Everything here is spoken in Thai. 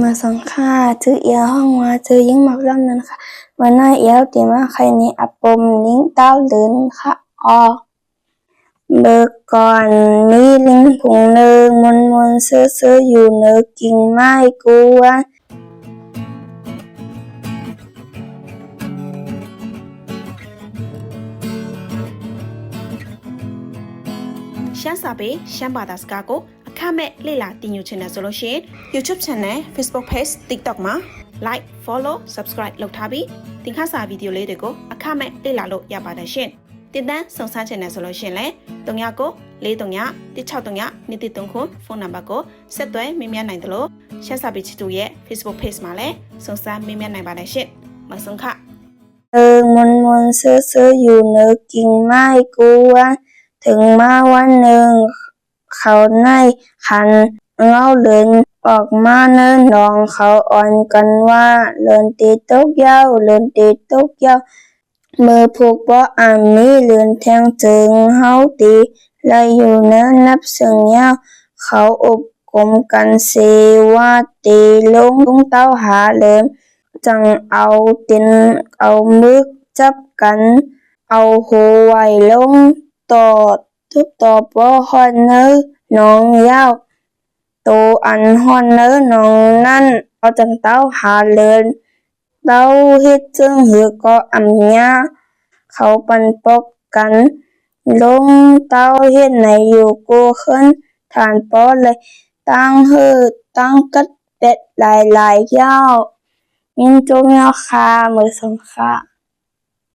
มาสังค่าชื่อเอียวห้องว่าชื่อยิ่งมักล่ำนั้นค่ะวันหน้าเอียวตีมาใครนี้อัปปมลิงเต้าเดินค่ะออเบิกก่อนมีลิงผงเนิงมนมนๆเสื้อเสื้อๆอยู่เนื้อกิ่งไม้กวน ရှမ်းစာပေရှမ်းဘာသာစကားကိုအ ခမဲ့လေ့လာတင်ယူချင်တယ်ဆိုလို့ရှိရင် YouTube Channel Facebook Page TikTok မှာ Like Follow Subscribe လုပ်ထားပြီးသင်ခန်းစာဗီဒီယိုလေးတွေကိုအခမဲ့လေ့လာလို့ရပါတယ်ရှင်တင်တန်းစုံစမ်းချင်တယ်ဆိုလို့ရှိရင်လည်း39 43 163 23ခုဖုန်းနံပါတ်ကိုဆက်သွယ်မေးမြန်းနိုင်တယ်လို့ရှမ်းစာပေချစ်သူရဲ့ Facebook Page မှာလည်းစုံစမ်းမေးမြန်းနိုင်ပါတယ်ရှင်မဆုံးခ เอิงมนมนๆเสื้อเสื้อๆอยู่เนื้อกิ่งไม้กวนถึงมาวันหนึ่ง เขาในขันเงาเดินออกมาเนินนองเขาอ่อนกันว่าเลินตีตกเย้าเลินตีตกเย้ามือผูกบ่อ่านมีเลือนแทงจึงเฮาตีและอยู่เนินนับซึ่งเยาเขาอบกลมกันเสว่าตีลงลุงเต้าหาเลิมจังเอาตินเอามึกจับกัน เอาหูไว้ลงต่อ ทุกต่อบ่ฮอดเนื้อน้องยาวโตอันฮอดเนื้อน้องนั่นเอาจังเต้าหาเลินเต้าเฮ็ดจึงหือก็อำยาเขาปันปอกกันลงเต้าเฮ็ดไหนอยู่กูขึ้นฐานปอเลยตั้งเฮือตั้งกัดเป็ดหลายๆยาวมินจงยาคามือสงค่ะ